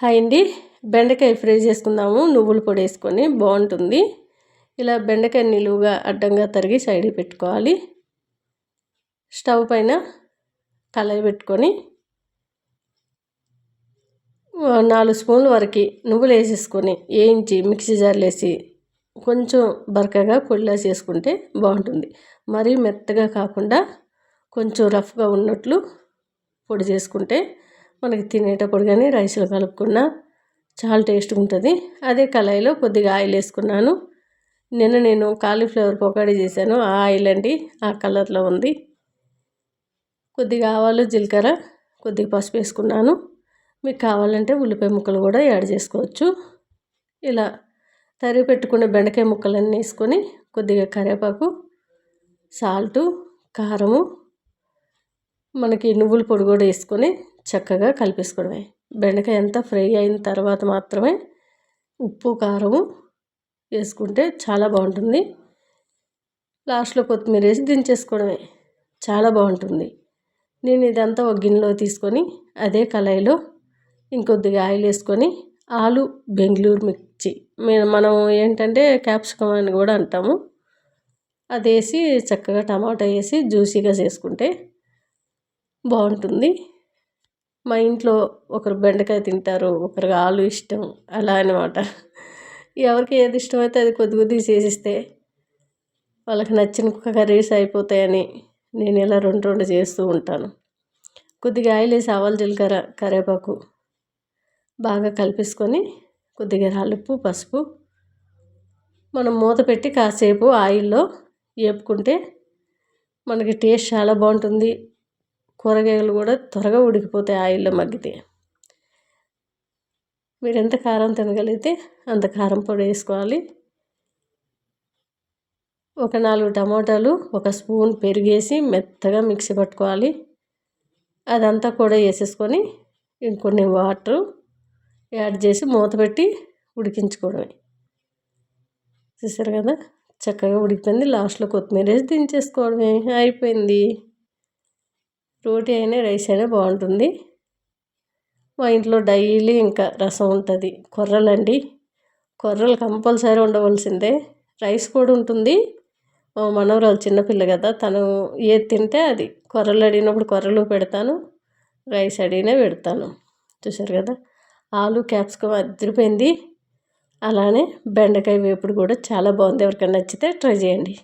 Hi అండి. బెండకాయ fry చేసుకుందాము. నువ్వుల పొడి వేసుకొని బాగుంటుంది. ఇలా బెండకాయ నిలువుగా అడ్డంగా తరిగి సైడ్ పెట్టుకోవాలి. స్టవ్ పైన కళాయి పెట్టుకొని నాలుగు స్పూన్ల వరకు నువ్వులు వేసేసుకొని వేయించి మిక్సీ జార్లు వేసి కొంచెం బరకగా పొడిలా చేసుకుంటే బాగుంటుంది. మరీ మెత్తగా కాకుండా కొంచెం రఫ్గా ఉన్నట్లు పొడి చేసుకుంటే మనకి తినేటప్పుడు కానీ రైస్లో కలుపుకున్నా చాలా టేస్ట్గా ఉంటుంది. అదే కళాయిలో కొద్దిగా ఆయిల్ వేసుకున్నాను. నిన్న నేను కాలీఫ్లవర్ పొకాడీ చేశాను. ఆ ఆయిల్ అండి ఆ కలర్లో ఉంది. కొద్దిగా ఆవాలు జీలకర్ర కొద్దిగా పసుపు వేసుకున్నాను. మీకు కావాలంటే ఉల్లిపాయ ముక్కలు కూడా యాడ్ చేసుకోవచ్చు. ఇలా తరిగి పెట్టుకున్న బెండకాయ ముక్కలన్నీ వేసుకొని కొద్దిగా కరివేపాకు సాల్టు కారము మనకి నువ్వుల పొడి కూడా వేసుకొని చక్కగా కలిపేసుకోవడమే. బెండకాయ అంతా ఫ్రై అయిన తర్వాత మాత్రమే ఉప్పు కారము వేసుకుంటే చాలా బాగుంటుంది. లాస్ట్లో కొత్తిమీర వేసి దించేసుకోవడమే. చాలా బాగుంటుంది. నేను ఇదంతా ఒక గిన్నెలో తీసుకొని అదే కళాయిలో ఇంకొద్దిగా ఆయిల్ వేసుకొని ఆలు బెంగళూరు మిర్చి మనం ఏంటంటే క్యాప్సికమ్ అని కూడా అంటాము. అది వేసి చక్కగా టమాటా వేసి జ్యూసీగా చేసుకుంటే బాగుంటుంది. మా ఇంట్లో ఒకరు బెండకాయ తింటారు ఒకరికి ఆలు ఇష్టం అలా అనమాట ఎవరికి ఏది ఇష్టమైతే అది కొద్ది కొద్దిగా చేసిస్తే వాళ్ళకి నచ్చిన కర్రీస్ అయిపోతాయని నేను ఇలా రెండు రెండు చేస్తూ ఉంటాను. కొద్దిగా ఆయిల్ వేసి ఆవాలు జీలకర్ర కరివేపాకు బాగా కలిపేసుకొని కొద్దిగా రాళ్ళుప్పు పసుపు మనం మూత పెట్టి కాసేపు ఆయిల్లో వేపుకుంటే మనకి టేస్ట్ చాలా బాగుంటుంది. కూరగాయలు కూడా త్వరగా ఉడికిపోతాయి ఆయిల్లో మగ్గితే. మీరు ఎంత కారం తినగలిగితే అంత కారం పొడి వేసుకోవాలి. ఒక నాలుగు టమాటాలు ఒక స్పూన్ పెరిగేసి మెత్తగా మిక్సీ పట్టుకోవాలి. అదంతా కూడా వేసేసుకొని ఇంకొన్ని వాటర్ యాడ్ చేసి మూత పెట్టి ఉడికించుకోవడమే. చూసారు కదా? చక్కగా ఉడికిపోయింది. లాస్ట్లో కొత్తిమీర వేసి దించేసుకోవడమే. అయిపోయింది. రోటీ అయినా రైస్ అయినా బాగుంటుంది. మా ఇంట్లో డైలీ ఇంకా రసం ఉంటుంది. కొర్రలండి. కొర్రలు కంపల్సరీ ఉండవలసిందే. రైస్ కూడా ఉంటుంది. మా మనవరాలు చిన్నపిల్ల కదా తను ఏది తింటే అది. కొర్రలు అడిగినప్పుడు కొర్రలు పెడతాను రైస్ అడిగినా పెడతాను. చూసారు కదా? ఆలు క్యాప్సికమ్ అదిరిపోయింది. అలానే బెండకాయ వేపుడు కూడా చాలా బాగుంది. ఎవరికైనా నచ్చితే ట్రై చేయండి.